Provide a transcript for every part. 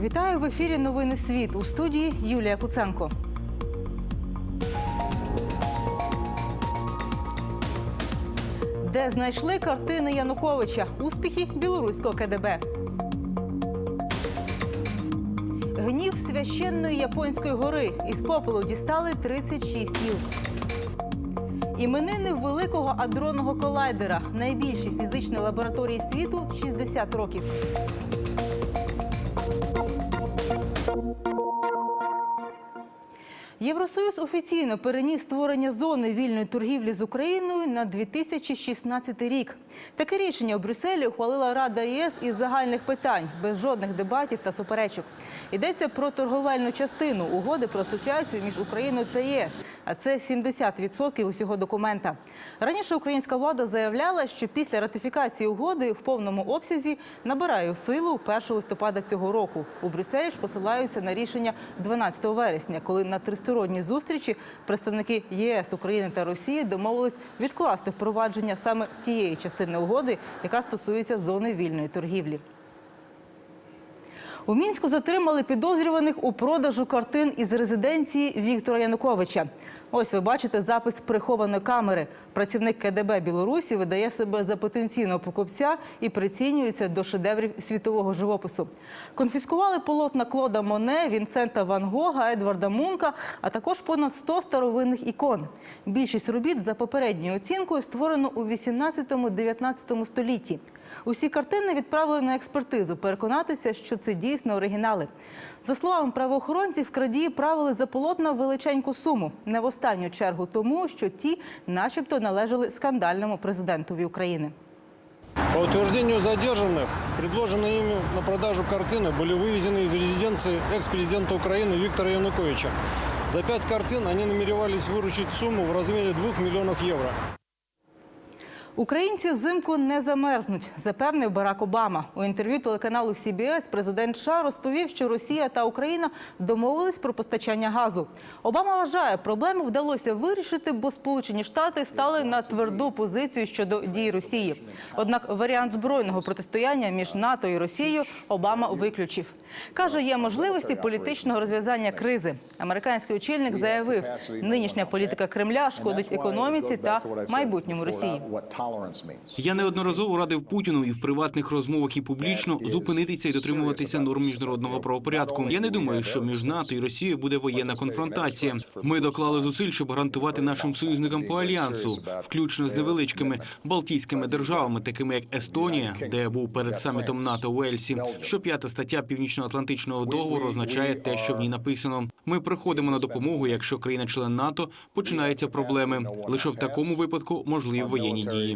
Вітаю в ефірі Новини Світ у студії Юлія Куценко. Де знайшли картини Януковича? Успіхи білоруського КДБ. Гнів священної японської гори. Із попелу дістали 36 тіл. Іменини великого адронного колайдера. Найбільшій фізичній лабораторії світу 60 років. Євросоюз офіційно переніс створення зони вільної торгівлі з Україною на 2016 рік. Таке рішення у Брюсселі ухвалила Рада ЄС із загальних питань, без жодних дебатів та суперечок. Йдеться про торговельну частину угоди про асоціацію між Україною та ЄС, а це 70% усього документа. Раніше українська влада заявляла, що після ратифікації угоди в повному обсязі набирає силу 1 листопада цього року. У Брюсселі ж посилаються на рішення 12 вересня, коли на тристоронній зустрічі представники ЄС, України та Росії домовились відкласти впровадження саме тієї частини угоди, яка стосується зони вільної торгівлі. У мінську затримали підозрюваних у продажу картин із резиденції Віктора Януковича. Ось ви бачите запис прихованої камери. Працівник КДБ Білорусі видає себе за потенційного покупця і прицінюється до шедеврів світового живопису. Конфіскували полотна Клода Моне, Вінсента Ван Гога, Едварда Мунка, а також понад 100 старовинних ікон. Більшість робіт за попередньою оцінкою створено у 18-19 столітті. Усі картини відправили на експертизу, переконатися, що це дійсно оригінали. За словами правоохоронців, крадії правили за полотна величеньку суму, не в останню чергу тому, що ті, начебто, належали скандальному президентові України. По утверждению задержанных, предложенные ими на продажу картины были вывезены из резиденции экс-президента Украины Виктора Януковича. За пять картин они намеревались выручить сумму в размере 2 миллионов евро. Українці взимку не замерзнуть, запевнив Барак Обама. У інтерв'ю телеканалу CBS президент США розповів, що Росія та Україна домовились про постачання газу. Обама вважає, проблему вдалося вирішити, бо Сполучені Штати стали на тверду позицію щодо дій Росії. Однак варіант збройного протистояння між НАТО і Росією Обама виключив. Каже, є можливості політичного розв'язання кризи. Американський очільник заявив, нинішня політика Кремля шкодить економіці та майбутньому Росії. Я неодноразово радив Путіну і в приватних розмовах і публічно зупинитися і дотримуватися норм міжнародного правопорядку. Я не думаю, що між НАТО і Росією буде воєнна конфронтація. Ми доклали зусиль, щоб гарантувати нашим союзникам по альянсу, включно з невеличкими балтійськими державами, такими як Естонія, де я був перед самітом НАТО у Ельсі. Що п'ята стаття Північно-Атлантичного договору означає те, що в ній написано. Ми приходимо на допомогу, якщо країна-член НАТО починаються проблеми. Лише в такому випадку можливі воєнні дії.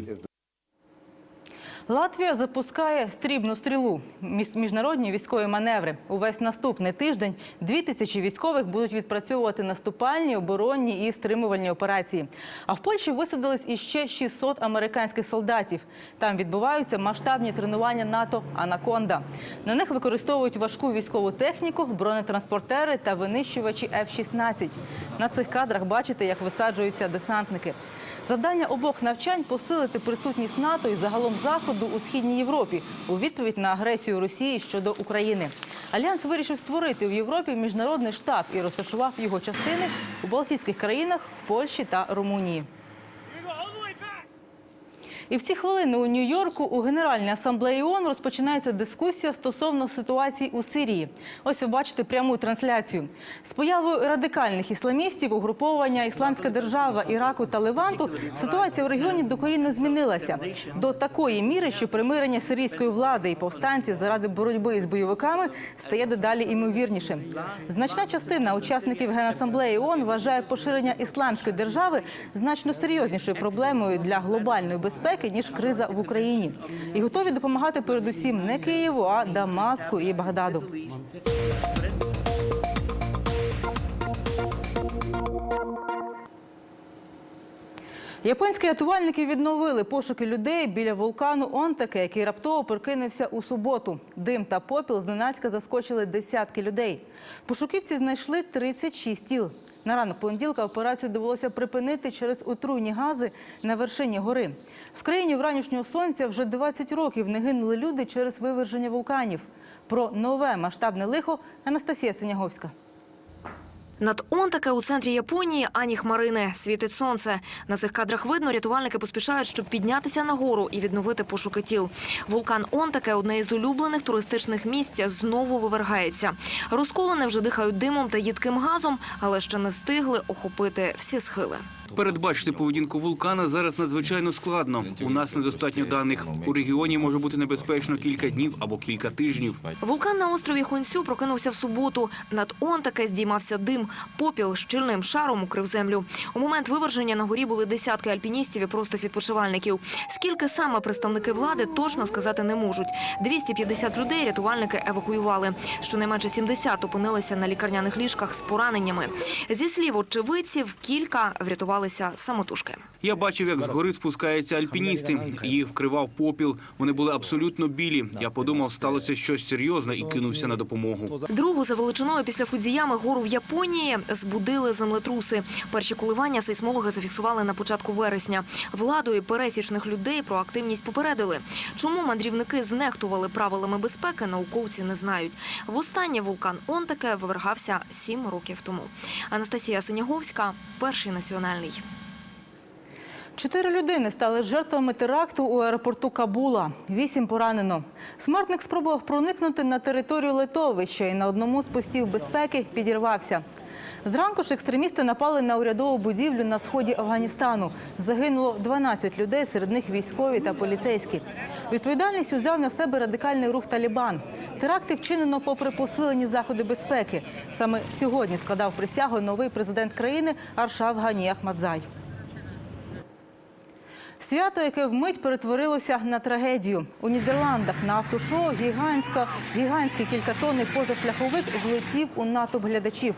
Латвія запускає стрібну стрілу між- міжнародні військові маневри. Увесь наступний тиждень дві тисячі військових будуть відпрацьовувати наступальні, оборонні і стримувальні операції. А в Польщі висадились іще 600 американських солдатів. Там відбуваються масштабні тренування НАТО Анаконда. На них використовують важку військову техніку, бронетранспортери та винищувачі F-16. На цих кадрах бачите, як висаджуються десантники. Завдання обох навчань посилити присутність НАТО і загалом заходу у східній Європі у відповідь на агресію Росії щодо України. Альянс вирішив створити в Європі міжнародний штаб і розташував його частини у Балтійських країнах, в Польщі та Румунії. І в ці хвилини у Нью-Йорку у Генеральній асамблеї ООН розпочинається дискусія стосовно ситуації у Сирії. Ось ви бачите пряму трансляцію. З появою радикальних ісламістів, угруповання Ісламська держава, Іраку та Леванту ситуація в регіоні докорінно змінилася до такої міри, що примирення сирійської влади і повстанців заради боротьби із бойовиками стає дедалі імовірнішим. Значна частина учасників Генасамблеї ООН вважає поширення ісламської держави значно серйознішою проблемою для глобальної безпеки ніж криза в Україні, і готові допомагати передусім не Києву, а Дамаску і Багдаду. Японські рятувальники відновили пошуки людей біля вулкану Онтаке, який раптово прокинувся у суботу. Дим та попіл зненацька заскочили десятки людей. Пошуківці знайшли 36 тіл. На ранок понеділка операцію довелося припинити через отруйні гази на вершині гори. В країні вранішнього сонця вже 20 років не гинули люди через виверження вулканів. Про нове масштабне лихо Анастасія Синяговська. Над Онтаке у центрі Японії ані хмарини світить сонце. На цих кадрах видно, рятувальники поспішають, щоб піднятися на гору і відновити пошуки тіл. Вулкан Онтаке, одне із улюблених туристичних місць, знову вивергається. Розколене вже дихають димом та їдким газом, але ще не встигли охопити всі схили. Передбачити поведінку вулкана зараз надзвичайно складно. У нас недостатньо даних. У регіоні може бути небезпечно кілька днів або кілька тижнів. Вулкан на острові Хонсю прокинувся в суботу. Над Онтаке здіймався дим. Попіл щільним шаром укрив землю. У момент виверження на горі були десятки альпіністів і простих відпочивальників. Скільки саме представники влади точно сказати не можуть. 250 людей рятувальники евакуювали. Щонайменше 70 опинилися на лікарняних ліжках з пораненнями. Зі слів очевидців, кілька врятувалися самотужки. Я бачив, як згори спускаються альпіністи. Їх вкривав попіл. Вони були абсолютно білі. Я подумав, сталося щось серйозне і кинувся на допомогу. Другу за величиною після Фудзіями гору в Японії збудили землетруси. Перші коливання сейсмологи зафіксували на початку вересня. Владу і пересічних людей про активність попередили. Чому мандрівники знехтували правилами безпеки, науковці не знають. Востаннє вулкан Онтаке вивергався сім років тому. Анастасія Синяговська, перший національний. Чотири людини стали жертвами теракту у аеропорту Кабула. Вісім поранено. Смертник спробував проникнути на територію литовища і на одному з постів безпеки підірвався. Зранку ж екстремісти напали на урядову будівлю на сході Афганістану. Загинуло 12 людей, серед них військові та поліцейські. Відповідальність узяв на себе радикальний рух Талібан. Теракти вчинено попри посилені заходи безпеки. Саме сьогодні складав присягу новий президент країни Аршав Гані Ахмадзай. Свято, яке вмить перетворилося на трагедію. У Нідерландах на автошоу гігантська, гігантський кількатонний позашляховик влетів у натовп глядачів.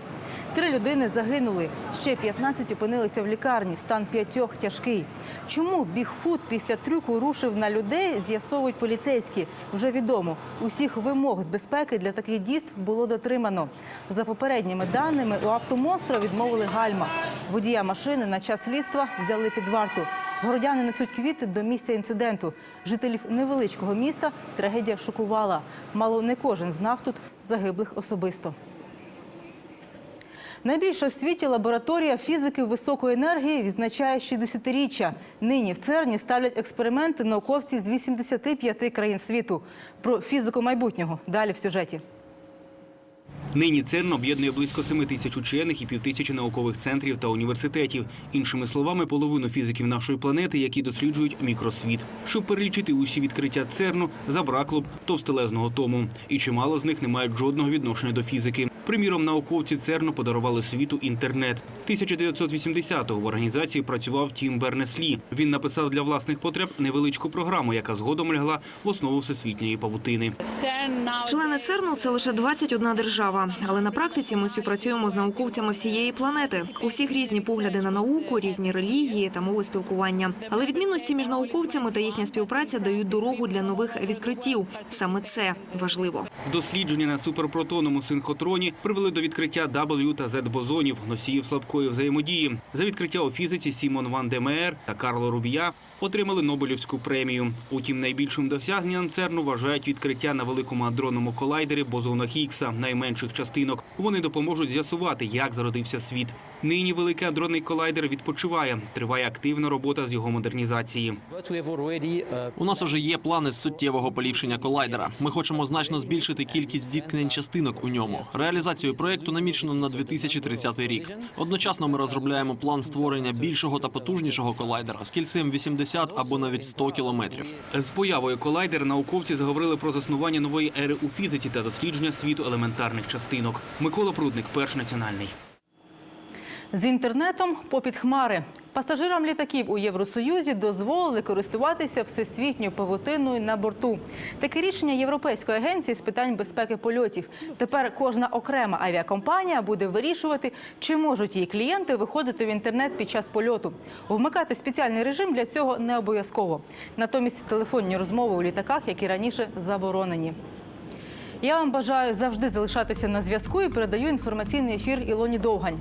Три людини загинули, ще 15 опинилися в лікарні, стан п'ятьох тяжкий. Чому Бігфут після трюку рушив на людей, з'ясовують поліцейські. Вже відомо, усіх вимог з безпеки для таких дійств було дотримано. За попередніми даними, у автомонстра відмовили гальма. Водія машини на час слідства взяли під варту. Городяни несуть квіти до місця інциденту. Жителів невеличкого міста трагедія шокувала. Мало не кожен знав тут загиблих особисто. Найбільша в світі лабораторія фізики високої енергії відзначає 60-річчя. Нині в ЦЕРНі ставлять експерименти науковці з 85 країн світу. Про фізику майбутнього далі в сюжеті. Нині ЦЕРН об'єднує близько 7 тисяч учених і півтисячі наукових центрів та університетів. Іншими словами, половину фізиків нашої планети, які досліджують мікросвіт. Щоб перелічити усі відкриття ЦЕРНу, забракло б товстелезного тому. І чимало з них не мають жодного відношення до фізики. Приміром, науковці ЦЕРНу подарували світу інтернет. 1980-го в організації працював Тім Бернес-Лі. Він написав для власних потреб невеличку програму, яка згодом лягла в основу всесвітньої павутини. Члени ЦЕРНу – це лише 21 держава. Але на практиці ми співпрацюємо з науковцями всієї планети. У всіх різні погляди на науку, різні релігії та мови спілкування. Але відмінності між науковцями та їхня співпраця дають дорогу для нових відкриттів. Саме це важливо. Дослідження на суперпротонному синхотроні привели до відкриття W та Z бозонів, носіїв слабкої взаємодії. За відкриття у фізиці Сімон Ван Демеер та Карло Рубія отримали Нобелівську премію. Утім, найбільшим досягненням ЦЕРНу вважають відкриття на великому адронному колайдері бозона Хіггса, найменших частинок. Вони допоможуть з'ясувати, як зародився світ. Нині великий адронний колайдер відпочиває. Триває активна робота з його модернізації. У нас уже є плани з суттєвого поліпшення колайдера. Ми хочемо значно збільшити кількість зіткнень частинок у ньому. Реалізацію проекту намічено на 2030 рік. Одночасно ми розробляємо план створення більшого та потужнішого колайдера з кільцем 80 або навіть 100 кілометрів. З появою колайдера науковці заговорили про заснування нової ери у фізиці та дослідження світу елементарних частинок. Микола Прудник, перш національний. З інтернетом попід хмари. Пасажирам літаків у Євросоюзі дозволили користуватися всесвітньою павутиною на борту. Таке рішення Європейської агенції з питань безпеки польотів. Тепер кожна окрема авіакомпанія буде вирішувати, чи можуть її клієнти виходити в інтернет під час польоту. Вмикати спеціальний режим для цього не обов'язково. Натомість телефонні розмови у літаках, які раніше заборонені. Я вам бажаю завжди залишатися на зв'язку і передаю інформаційний ефір Ілоні Довгань.